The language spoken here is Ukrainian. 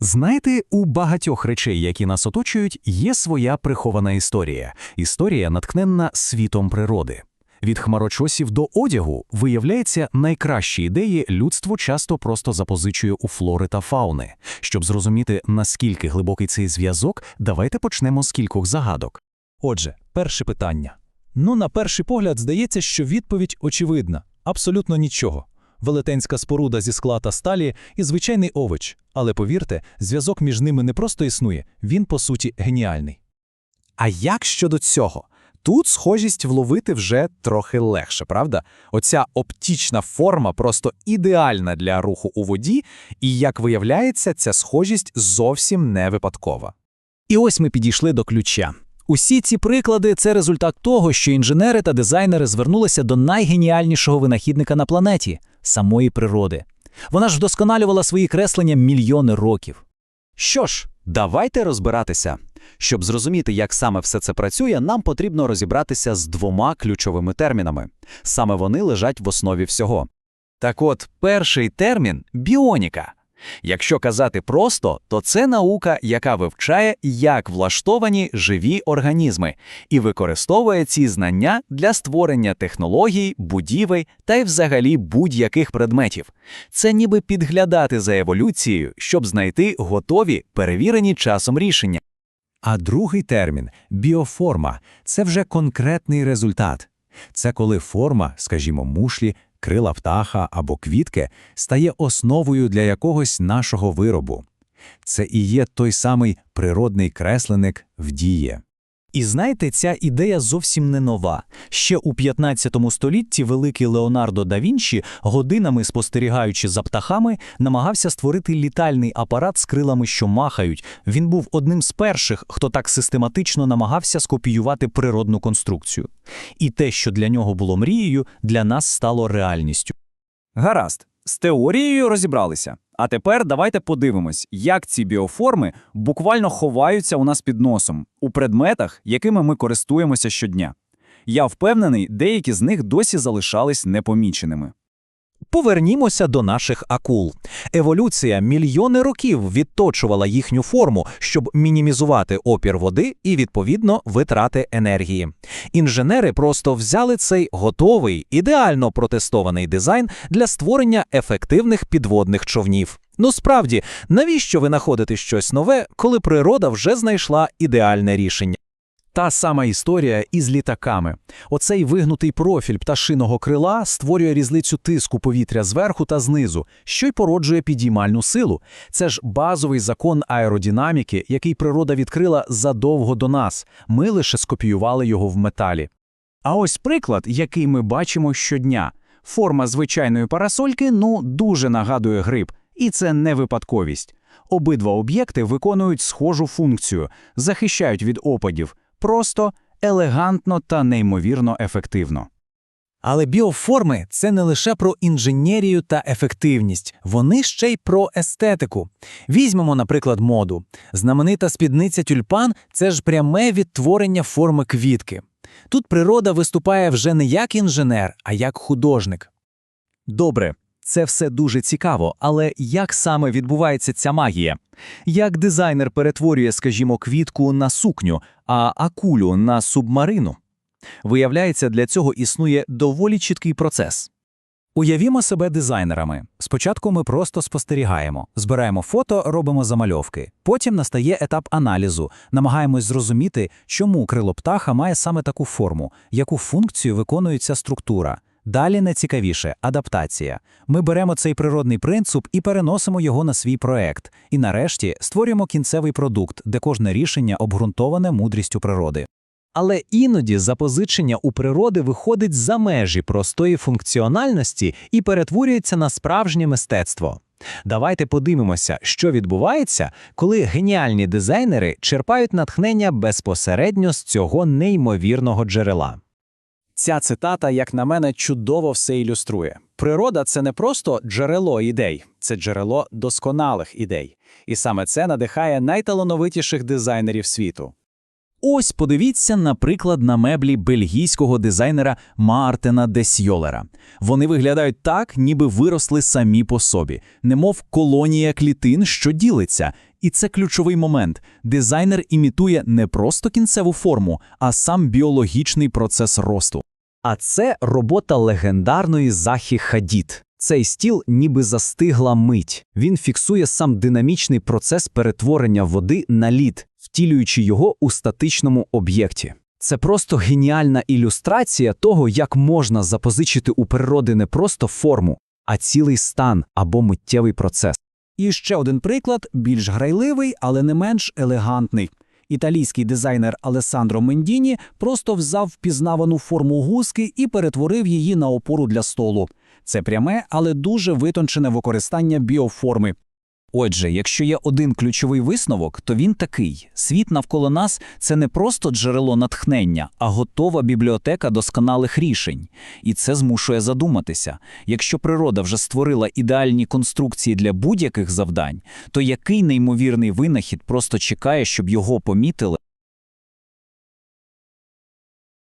Знаєте, у багатьох речей, які нас оточують, є своя прихована історія. Історія натхненна світом природи. Від хмарочосів до одягу, виявляється, найкращі ідеї людство часто просто запозичує у флори та фауни. Щоб зрозуміти, наскільки глибокий цей зв'язок, давайте почнемо з кількох загадок. Отже, перше питання. Ну, на перший погляд, здається, що відповідь очевидна. Абсолютно нічого. Велетенська споруда зі скла та сталі і звичайний овоч. Але повірте, зв'язок між ними не просто існує, він, по суті, геніальний. А як щодо цього? Тут схожість вловити вже трохи легше, правда? Оця оптічна форма просто ідеальна для руху у воді, і, як виявляється, ця схожість зовсім не випадкова. І ось ми підійшли до ключа. Усі ці приклади це результат того, що інженери та дизайнери звернулися до найгеніальнішого винахідника на планеті самої природи. Вона ж вдосконалювала свої креслення мільйони років. Що ж, давайте розбиратися. Щоб зрозуміти, як саме все це працює, нам потрібно розібратися з двома ключовими термінами. Саме вони лежать в основі всього. Так от, перший термін біоніка. Якщо казати просто, то це наука, яка вивчає, як влаштовані живі організми, і використовує ці знання для створення технологій, будівель та й взагалі будь-яких предметів. Це ніби підглядати за еволюцією, щоб знайти готові, перевірені часом рішення. А другий термін біоформа це вже конкретний результат. Це коли форма, скажімо, мушлі, крила птаха або квітки, стає основою для якогось нашого виробу. Це і є той самий природний кресленик в дії. І знаєте, ця ідея зовсім не нова. Ще у 15 столітті великий Леонардо да Вінчі, годинами спостерігаючи за птахами, намагався створити літальний апарат з крилами, що махають. Він був одним з перших, хто так систематично намагався скопіювати природну конструкцію. І те, що для нього було мрією, для нас стало реальністю. Гаразд, з теорією розібралися. А тепер давайте подивимось, як ці біоформи буквально ховаються у нас під носом, у предметах, якими ми користуємося щодня. Я впевнений, деякі з них досі залишались непоміченими. Повернімося до наших акул. Еволюція мільйони років відточувала їхню форму, щоб мінімізувати опір води і, відповідно, витрати енергії. Інженери просто взяли цей готовий, ідеально протестований дизайн для створення ефективних підводних човнів. Ну справді, навіщо ви знаходите щось нове, коли природа вже знайшла ідеальне рішення? Та сама історія із літаками. Оцей вигнутий профіль пташиного крила створює різницю тиску повітря зверху та знизу, що й породжує підіймальну силу. Це ж базовий закон аеродинаміки, який природа відкрила задовго до нас. Ми лише скопіювали його в металі. А ось приклад, який ми бачимо щодня. Форма звичайної парасольки ну дуже нагадує гриб, і це не випадковість. Обидва об'єкти виконують схожу функцію, захищають від опадів просто, елегантно та неймовірно ефективно. Але біоформи це не лише про інженерію та ефективність, вони ще й про естетику. Візьмемо, наприклад, моду. Знаменита спідниця тюльпан це ж пряме відтворення форми квітки. Тут природа виступає вже не як інженер, а як художник. Добре, це все дуже цікаво, але як саме відбувається ця магія? Як дизайнер перетворює, скажімо, квітку на сукню, а акулю на субмарину? Виявляється, для цього існує доволі чіткий процес. Уявімо себе дизайнерами. Спочатку ми просто спостерігаємо, збираємо фото, робимо замальовки. Потім настає етап аналізу, намагаємось зрозуміти, чому крило птаха має саме таку форму, яку функцію виконує ця структура. Далі найцікавіше адаптація. Ми беремо цей природний принцип і переносимо його на свій проект. І нарешті створюємо кінцевий продукт, де кожне рішення обґрунтоване мудрістю природи. Але іноді запозичення у природи виходить за межі простої функціональності і перетворюється на справжнє мистецтво. Давайте подивимося, що відбувається, коли геніальні дизайнери черпають натхнення безпосередньо з цього неймовірного джерела. Ця цитата, як на мене, чудово все ілюструє. Природа це не просто джерело ідей, це джерело досконалих ідей. І саме це надихає найталановитіших дизайнерів світу. Ось подивіться, наприклад, на меблі бельгійського дизайнера Мартена Десьйолера. Вони виглядають так, ніби виросли самі по собі, немов колонія клітин, що ділиться. І це ключовий момент. Дизайнер імітує не просто кінцеву форму, а сам біологічний процес росту. А це робота легендарної Захі Хадід. Цей стіл ніби застигла мить. Він фіксує сам динамічний процес перетворення води на лід, втілюючи його у статичному об'єкті. Це просто геніальна ілюстрація того, як можна запозичити у природи не просто форму, а цілий стан або миттєвий процес. І ще один приклад, більш грайливий, але не менш елегантний. Італійський дизайнер Алесандро Мендіні просто взяв впізнавану форму гуски і перетворив її на опору для столу. Це пряме, але дуже витончене використання біоформи. Отже, якщо є один ключовий висновок, то він такий: світ навколо нас це не просто джерело натхнення, а готова бібліотека досконалих рішень. І це змушує задуматися. Якщо природа вже створила ідеальні конструкції для будь-яких завдань, то який неймовірний винахід просто чекає, щоб його помітили